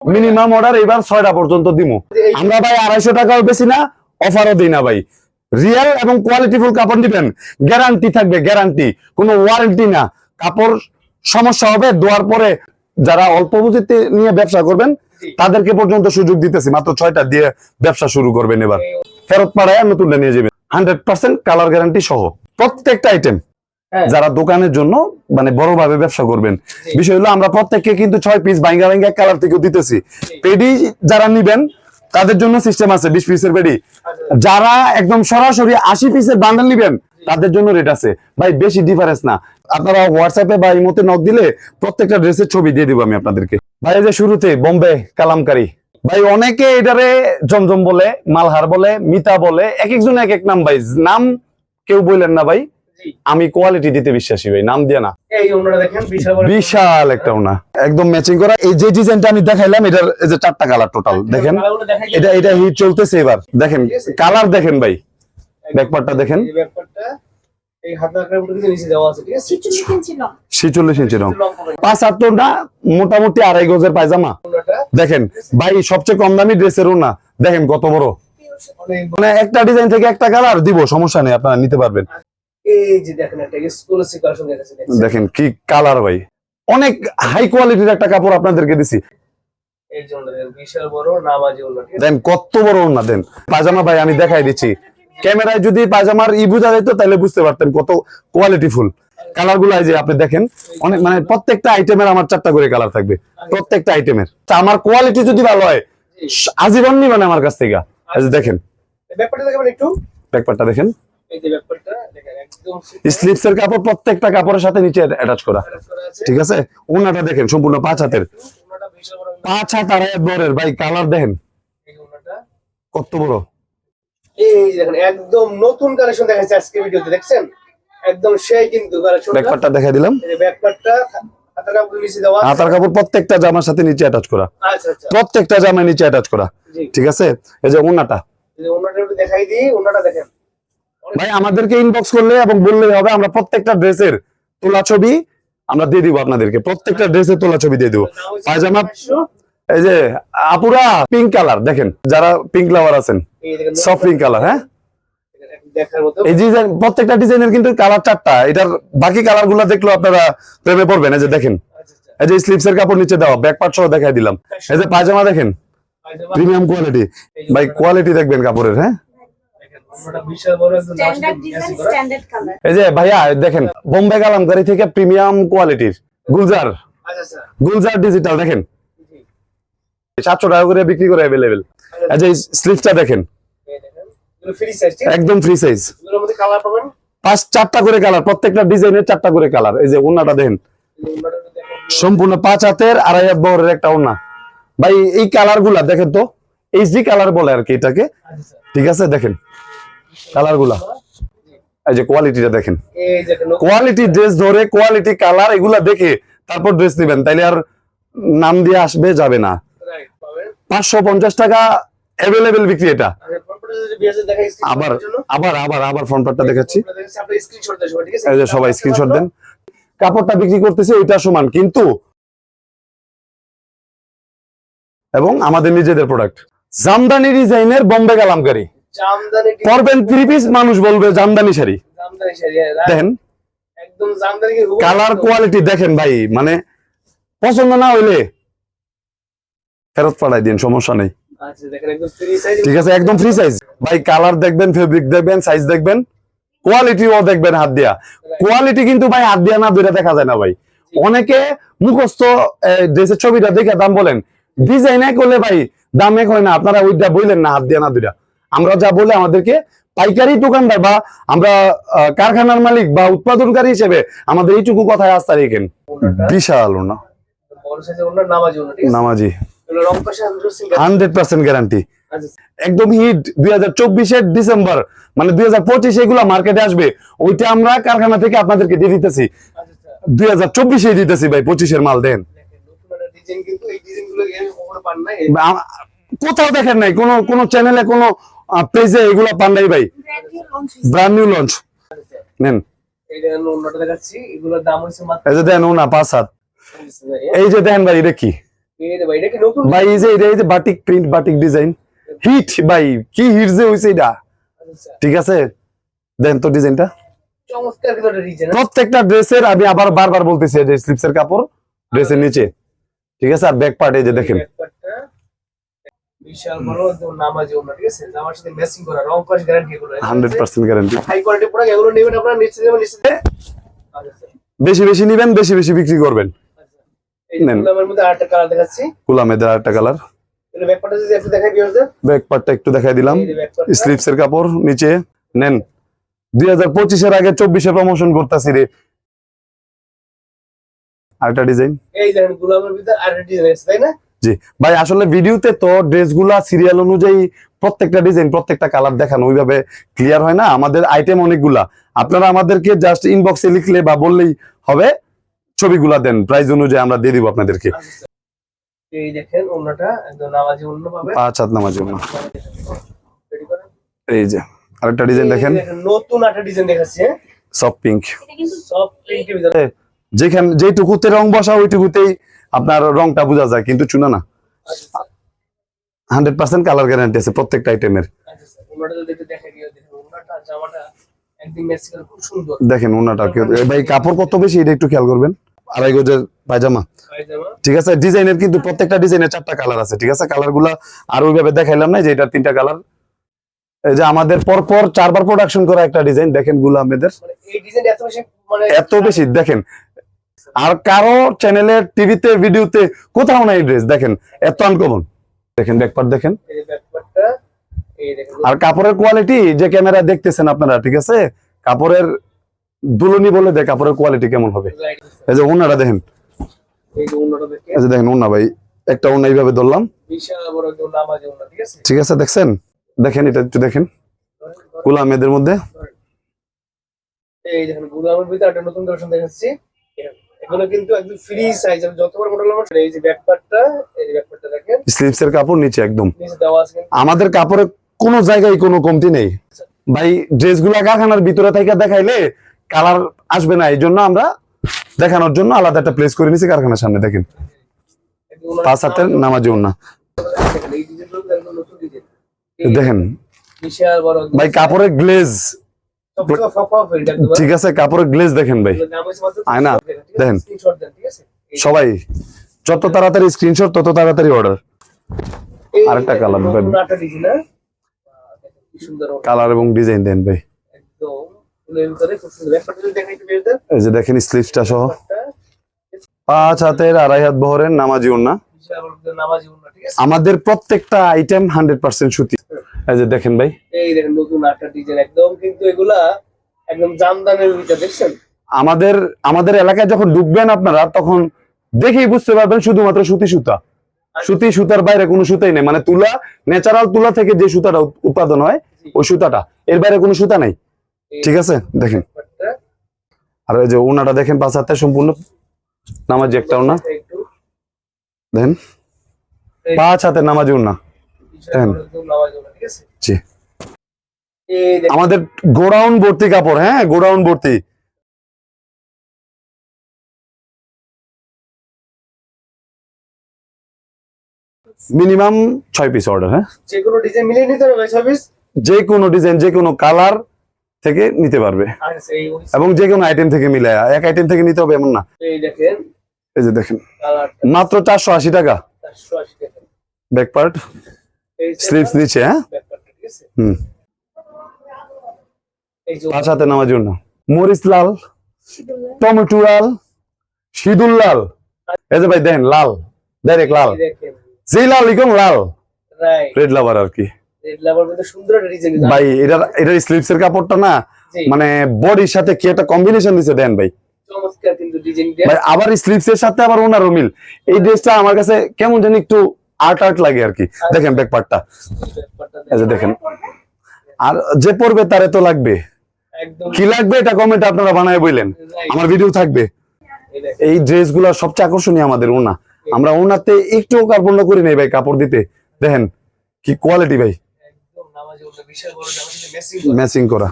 Minimum order এবার ছয়টা পর্যন্ত দিমু। আমরা ভাই আড়াইশো টাকাও বেশি না অফারও দিই না ভাই। রিয়েল এবং কোয়ালিটিফুল কাপড় দিবেন গ্যারান্টি থাকবে গ্যারান্টি কোনো ওয়ারেন্টি না। কাপড় সমস্যা হবে দেওয়ার পরে যারা অল্প পুঁজিতে নিয়ে ব্যবসা করবেন, তাদেরকে পর্যন্ত সুযোগ দিতেছি। মাত্র ছয়টা দিয়ে ব্যবসা শুরু করবেন এবার। ফেরত পাড়ায় নতুনটা নিয়ে যাবেন। হান্ড্রেড পার্সেন্ট কালার গ্যারান্টি সহ। প্রত্যেকটা আইটেম। যারা দোকানের জন্য মানে বড় ভাবে ব্যবসা করবেন। বিষয় হলো আমরা প্রত্যেককে কিন্তু ছয় পিস বাইঙ্গা বাইঙ্গা কালার থেকেও দিতেছি। পেডি যারা নিবেন তাদের জন্য সিস্টেম আছে বিশ পিসের পেডি যারা একদম সরাসরি আশি পিসের বান্ডেল নিবেন তাদের জন্য রেট আছে। ভাই বেশি ডিফারেন্স না। আপনারা হোয়াটসঅ্যাপে বা ইমোতে নক দিলে প্রত্যেকটা ড্রেসের ছবি দিয়ে দিব আমি আপনাদেরকে। ভাই যে শুরুতে বোম্বে কালামকারী। ভাই অনেকে এটারে জমজম বলে মালহার বলে মিতা বলে এক একজন এক এক নাম ভাই। নাম কেউ বললেন না ভাই। আমি কোয়ালিটি দিতে বিশ্বাসী ভাই নাম দিয়ে না। এই ওনারা দেখেন বিশাল একটা ওনা। একদম ম্যাচিং করা। এই যে ডিজাইনটা আমি দেখাইলাম এটার এই যে চারটা কালার টোটাল দেখেন। এটা এটা হিট চলতেছে এবার। দেখেন কালার দেখেন ভাই। ব্যাকপার্টটা দেখেন। মোটামুটি আড়াই গজের পায়জামা। দেখেন ভাই সবচেয়ে কম দামি ড্রেসের ওনা। দেখেন কত বড়। মানে একটা ডিজাইন থেকে একটা কালার দিব সমস্যা নেই আপনারা নিতে পারবেন। এই যে দেখেন একটা দেখেন কি কালার ভাই। অনেক হাই কোয়ালিটির একটা কাপড় আপনাদেরকে দিছি। এই যে বিশাল বড় নামাজি ওনা দেন কত বড় দেন। পায়জামা ভাই আমি দেখাই দিচ্ছি। ক্যামেরায় যদি পায়জামার ই বুঝা যেত তাহলে বুঝতে পারতেন কত কালারগুলো যে আপনি দেখেন অনেক মানে প্রত্যেকটা আইটেমের আমার চারটা করে কালার থাকবে। প্রত্যেকটা আইটেমের আমার কোয়ালিটি যদি ভালো হয় আজীবন নিবেন আমার কাছ থেকে। দেখেন। ব্যাপারটা একটু। দেখেন। এই যে ব্যাপারটা। দেখেন একদম স্লিপস এর কাপড় প্রত্যেকটা কাপড়ের সাথে নিচে অ্যাটাচ করা। ঠিক আছে? ওনাটা দেখেন সম্পূর্ণ পাঁচ হাতের। পাঁচ হাত আড়াই বরের ভাই কালার দেখেন। কত বড়? এই দেখেন একদম নতুন কালেকশন দেখাচ্ছে আজকে ভিডিওতে দেখছেন? একদম সেই কিন্তু দিলাম। হাতার কাপড় প্রত্যেকটা জামার সাথে নিচে অ্যাটাচ করা। আচ্ছা আচ্ছা। প্রত্যেকটা জামার নিচে অ্যাটাচ করা। ঠিক আছে? এই যে ওনাটা ওনাটা দেখাই দিই ওনাটা দেখেন। ভাই আমাদেরকে ইনবক্স করলে এবং বললেই হবে আমরা প্রত্যেকটা ড্রেসের তোলা ছবি আমরা দিয়ে দিব আপনাদেরকে। প্রত্যেকটা ড্রেসের তোলা ছবি দিয়ে দিব। পায়জামা এই যে আপুরা পিঙ্ক কালার দেখেন যারা পিঙ্ক লাভার আছেন সফট পিঙ্ক কালার হ্যাঁ? এই ডিজাইন প্রত্যেকটা ডিজাইনের কিন্তু কালার চারটা এটার বাকি কালারগুলো আপনারা প্রেমে পড়বেন। এই যে দেখেন আচ্ছা আচ্ছা। এই যে স্লিপস এর কাপড় নিচে দেওয়া ব্যাক পার্ট সহ দেখাই দিলাম। এই যে পায়জামা দেখেন প্রিমিয়াম কোয়ালিটি ভাই কোয়ালিটি দেখবেন কাপড়ের হ্যাঁ? এই যে ভাইয়া দেখেন বোম্বে কালামকারি থেকে প্রিমিয়াম কোয়ালিটির গুলজার। আচ্ছা আচ্ছা। গুলজার ডিজিটাল দেখেন। সাতশো টাকা করে বিক্রি করে অ্যাভেলেবেল এই যে স্লিপটা দেখেন। এই দেখেন? একদম ফ্রি সাইজ এগুলোর মধ্যে কালার পাবেন? পাঁচ চারটা করে কালার প্রত্যেকটা ডিজাইনের চারটা করে কালার এই যে ওনাটা দেখেন। সম্পূর্ণ পাঁচ হাতের আড়াই হাত বহরের একটা ওনা ভাই এই কালারগুলা দেখেন তো এইচডি কালার বলে আর কি এটাকে। আচ্ছা। ঠিক আছে দেখেন। কালারগুলা এই যে কোয়ালিটিটা দেখেন। কোয়ালিটি ড্রেস ধরে কোয়ালিটি কালার এগুলা দেখে তারপর ড্রেস নেবেন তাইলে আর নাম দিয়ে আসবে, যাবে না। পাঁচশো পঞ্চাশ টাকা অ্যাভেলেবেল বিক্রি এটা। আবার আবার আবার আবার ফ্রন্ট পার্টটা দেখাচ্ছি। সবাই স্ক্রিনশট দেন। কাপড়টা বিক্রি করতেছে ওইটা সমান, কিন্তু এবং আমাদের নিজেদের প্রোডাক্ট জামদানি ডিজাইনের বম্বে কালামকারি। পরবেন থ্রি পিস মানুষ বলবে জামদানি শাড়ি। হ্যাঁ? দেখেন। কালার কোয়ালিটি দেখেন ভাই মানে পছন্দ না হইলে ফেরত পাঠাই দিন সমস্যা নেই। আচ্ছা ঠিক আছে একদম ফ্রি সাইজ ভাই কালার দেখবেন ফেব্রিক দেখবেন সাইজ দেখবেন কোয়ালিটিও দেখবেন হাত দিয়া। কোয়ালিটি কিন্তু ভাই হাত দিয়া না দুইটা দেখা যায় না ভাই। অনেকে মুখস্থ ড্রেসের ছবিটা দেখে দাম বলেন। ডিজাইন এক করলে ভাই দাম এক হয় না আপনারা ওইটা বললেন না হাত দিয়া না দুইটা আমরা যা বলে আমাদেরকে পাইকারি দোকানদার বা আমরা কারখানার মালিক বা উৎপাদনকারী হিসেবে আমাদের এইটুকু কথায় আস্থা রেখেন। বিশাল ওনা। নামাজি হান্ড্রেড পার্সেন্ট গ্যারান্টি একদম হিট দুই হাজার চব্বিশের ডিসেম্বর মানে দুই হাজার পঁচিশ এগুলো মার্কেটে আসবে ওইটা আমরা কারখানা থেকে আপনাদেরকে দিয়ে দিতেছি। দুই হাজার চব্বিশে দিতেছি ভাই পঁচিশের মাল দেন। কোথাও দেখেন নাই কোনো কোনো চ্যানেলে কোনো পেজে এগুলো পান নাই ভাই। ব্র্যান্ড নিউ লঞ্চ নেন। এই যে দেন এই যে batik print batik design hit কি হিট যে হইছে ঠিক আছে? দেন ডিজাইনটা প্রত্যেকটা ড্রেসের আমি আবার বারবার বলতেছি কাপড়, ড্রেসের নিচে। ঠিক আছে? আর ব্যাক পার্ট যে দেখেন। বিশাল বড় একদম নামাজি ওনা ঠিক আছে? জামার সাথে ম্যাচিং করা রং কস গ্যারান্টি এগুলো hundred percent guarantee high quality product এগুলো নেবেন আপনারা নিচে যাবেন নিচে বেশি বেশি নিবেন বেশি বেশি বিক্রি করবেন। আচ্ছা। মধ্যে কালার দেখাচ্ছি। কালার ব্যাক পার্টটা একটু দেখাই দিলাম। এই যে কাপড় নিচে। নেন। দুই হাজার পঁচিশের আগে চব্বিশে প্রমোশন করতেছি রে। আরেকটা ডিজাইন এই দেখেন গুলামের ভিতরে আরেকটা ডিজাইন আছে তাই না? জি। ভাই আসলে ভিডিওতে তো ড্রেসগুলা সিরিয়াল অনুযায়ী প্রত্যেকটা ডিজাইন প্রত্যেকটা কালার দেখানো ওইভাবে ক্লিয়ার হয় না। আমাদের আইটেম অনেকগুলা। আপনারা আমাদেরকে জাস্ট ইনবক্সে লিখলে বা বললেই হবে ছবিগুলা দেন প্রাইস অনুযায়ী আমরা দিয়ে দিব আপনাদেরকে। আচ্ছা। এই দেখেন ওনাটা একদম নামাজি অন্য পাবে পাঁচ হাত নামাজ জন্য এই যে আরেকটা ডিজাইন দেখেন। নতুন একটা ডিজাইন দেখাচ্ছি হ্যাঁ। সফট পিঙ্ক যেখানে যেটুকুতে রং বসা ওইটুকুতেই আপনার রংটা বোঝা যায় কিন্তু চুনা না। হান্ড্রেড পার্সেন্ট কালার গ্যারান্টি আছে প্রত্যেকটা আইটেমের দেখুন ওনাটা ভাই কাপড় কত বেশি এটা একটু খেয়াল করবেন। আড়াই গজের পায়জামা। ঠিক আছে ডিজাইনের কিন্তু প্রত্যেকটা ডিজাইনের চারটা কালার আছে ঠিক আছে? কালারগুলা আর ওইভাবে দেখাইলাম না যে এটা তিনটা কালার এই যে আমাদের পরপর চারবার প্রোডাকশন করা একটা ডিজাইন দেখেনগুলা আহমেদের মানে মানে এত বেশি দেখেন আর কারও চ্যানেলে টিভিতে ভিডিওতে কোথাও নাই ড্রেস দেখেন এত আনকমন দেখেন ব্যাকপার্ট দেখেন। আর কাপড়ের কোয়ালিটি যে ক্যামেরা দেখতেছেন আপনারা ঠিক আছে? কাপড়ের দুলনি বলে দেয় কাপড়ের কোয়ালিটি কেমন হবে। এই যে ওনারা দেখেন। এই যে ওনাটা দেখেন। ওনা ভাই একটা ওনা এইভাবে ধরলাম। ঠিক আছে? দেখছেন? দেখেন এটা একটু দেখেন। কুলা মেয়েদের মধ্যে। এই দেখেন গুলামের ভিতরে একটা নতুন কালেকশন দেখাচ্ছি। এগুলো কিন্তু একদম ফ্রি সাইজ যতবার মডেল আমার এই যে ব্যাকপার্টটা এই যে ব্যাকপার্টটা দেখেন। এর কাপড় নিচে একদম। নিচে দেওয়া আছে আমাদের কাপড়ে কোনো জায়গায় কোনো কমতি নেই। ভাই ড্রেসগুলা কারখানার ভিতরে থেকে দেখাইলে কালার আসবে না এই জন্য আমরা দেখানোর জন্য আলাদা একটা প্লেস করে নিছি কারখানার সামনে দেখেন। পাঁচ হাতের নামাজি ওনা দেখেন, ভাই কাপড়ের গ্লেজ ঠিক আছে কাপড়ের গ্লেজ দেখেন ভাই। আয়না, 300 টাকা, ঠিক আছে? দেখেন। সবাই যত তাড়াতাড়ি স্ক্রিনশট তত তাড়াতাড়ি অর্ডার আরেকটা ডিজাইন, হ্যাঁ? কালার এবং ডিজাইন দেন ভাই। এই যে দেখেন সহ। পাঁচ হাতের আড়াই হাত বহরের নামাজি? আমাদের প্রত্যেকটা আইটেম হান্ড্রেড পার্সেন্ট সুতি। এই যে দেখেন ভাই। এই দেখেন নতুন একটা ডিজাইন একদম কিন্তু এগুলা একদম জামদানের ভিতরে দেখছেন? আমাদের আমাদের এলাকায় যখন ঢুকবেন আপনারা তখন দেখেই বুঝতে পারবেন শুধুমাত্র সুতি সুতা। সুতি সুতার বাইরে কোনো সুতাই নেই। মানে তুলা ন্যাচারাল তুলা থেকে যে সুতাটা উৎপাদন হয় ওই সুতাটা। এর বাইরে কোনো সুতা নাই। ঠিক আছে? দেখেন। আর এই যে ওনাটা দেখেন পাঁচ হাতে সম্পূর্ণ। নামাজি একটা ওনা। দেখেন। পাঁচ হাতে নামাজি ওনা। জি। আমাদের গোডাউন ভর্তি কাপড় হ্যাঁ গোডাউন ভর্তি। মিনিমাম ছয় পিস অর্ডার হ্যাঁ। যে কোনো ডিজাইন মিলিয়ে নিতে হবে সার্ভিস যে কোনো ডিজাইন যে কোনো কালার থেকে নিতে পারবে। এবং যে কোনো আইটেম থেকে মিলে এক আইটেম থেকে নিতে হবে এমন না। এই দেখেন। এই যে দেখেন। মাত্র চারশো আশি টাকা। চারশো আশি টাকা। ব্যাক পার্ট স্লিভস নিচে হ্যাঁ? হুম। যে নামার জন্য। মরিচ লাল টমেটো লাল সিঁদুর লাল। এই যে ভাই দেন লাল ডাইরেক্ট লাল। যেই লাল লাল। রেড লাভার আর কি। ভাই এটার এটার স্লিপস এর কাপড়টা না মানে বডির সাথে কি একটা কম্বিনেশন দিছে দেন ভাই। ভাই আবার স্লিপস এর সাথে আবার ওনারও মিল। এই ড্রেসটা আমার কাছে কেমন জানি একটু আর্ট আর্ট লাগে আর কি। দেখেন ব্যাক পার্টটা এই যে দেখেন। আর যে পড়বে তারে তো লাগবে। কি লাগবে এটা কমেন্ট আপনারা বানায় বললেন আমার ভিডিও থাকবে। এই ড্রেসগুলা সবচেয়ে আকর্ষণীয় আমাদের ওনা। আমরা ওনাতে একটু কার্পণ্য করি নাই ভাই কাপড় দিতে। দেখেন কি কোয়ালিটি ভাই। ম্যাচিং করা।